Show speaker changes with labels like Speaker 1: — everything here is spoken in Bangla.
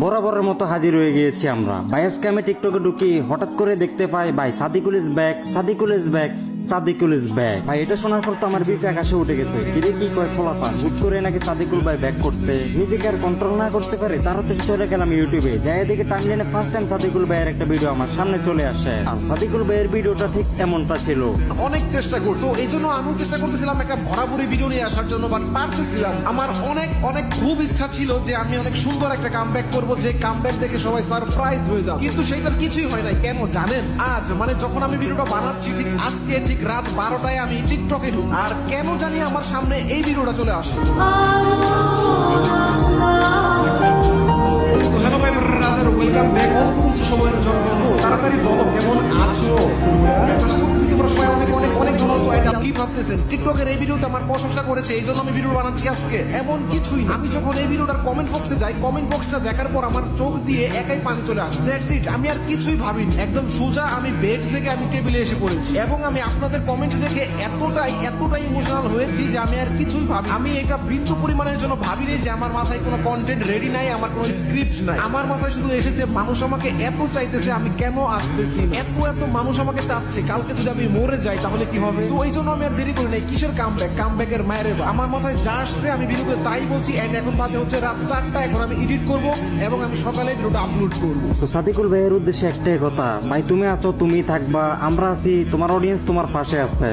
Speaker 1: বরাবরের মতো হাজির হয়ে গিয়েছি আমরা। ভাই আজকে টিকটকে ঢুকি, হঠাৎ করে দেখতে পাই ভাই Sadikul is back Sadikul is back Sadikul is back ভাই, এটা শোনার পর তো আমার বিচে আকাশে উঠে গেছে। কিরে, কি কয় ফলাফান? হুট করে নাকি সাদিকুল ভাই ব্যাক করছে। নিজেকে আর কন্ট্রোল না করতে পারে তাড়াতাড়ি চলে গেলাম ইউটিউবে। যাই এদিকে টাইমলাইনে ফার্স্ট টাইম সাদিকুল ভাইয়ের একটা ভিডিও আমার সামনে চলে আসে। আর সাদিকুল ভাইয়ের ভিডিওটা ঠিক এমনটা ছিল।
Speaker 2: অনেক চেষ্টা করতো, এই জন্য আমিও চেষ্টা করতেছিলাম একটা ভরাভরি ভিডিও নিয়ে আসার জন্য বাট পারতেছিলাম। আমার অনেক অনেক খুব ইচ্ছা ছিল যে আমি অনেক সুন্দর একটা কামব্যাক করব, যে কামব্যাক দেখে সবাই সারপ্রাইজ হয়ে যাবে। কিন্তু সেটার কিছুই হয় নাই। কেন জানেন? আজ মানে যখন আমি ভিডিওটা বানাচ্ছি, ঠিক আজকে ঠিক রাত বারোটায় আমি টিকটকে ঢুকি। আর কেন জানি আমার সামনে এই ভিডিওটা চলে আসে। অনেক টিকটকের এই আমার প্রশংসা করেছে, এই জন্য আমি বানাচ্ছি এমন কিছুই আমি যখন এই কমেন্ট বক্সে যাই কমেন্ট বক্সটা দেখার পর আমার চোখ দিয়ে একাই পানি চলে আমি আর কিছুই ভাবিনি। একদম সোজা বেড থেকে আমি টেবিলে এসে পড়েছি। এবং আমি আপনাদের কমেন্ট দেখে এতটাই এতটাই ইমোশনাল হয়েছি যে আমি আর কিছুই ভাবি আমি এটা বিন্দু পরিমাণের জন্য ভাবিনি যে আমার মাথায় কোনো কন্টেন্ট রেডি নাই, আমার কোনো স্ক্রিপ্ট নাই। আমার মাথায় শুধু এসেছে, মানুষ আমাকে এত চাইতেছে, আমি কেন আসতেছি এত এত মানুষ আমাকে চাচ্ছে, কালকে যদি আমি মরে যাই তাহলে কি হবে? এই জন্য আমি আর দেরি করি নাই। কিসের কাম ব্যাক কাম ব্যাকের মায়ের। আমার মাথায় যা আসছে, আমি ভিডিওতে তাই বলছি এন্ড এখন বাজে হচ্ছে রাত চারটা, এখন আমি এডিট করব, এবং আমি সকালে ভিডিওটা আপলোড করব।
Speaker 1: সাদিকুল ভাইয়ের উদ্দেশ্যে একটাই কথা, ভাই, তুমি আছো, তুমি থাকবা আমরা আছি তোমার অডিয়েন্স তোমার পাশে আছে।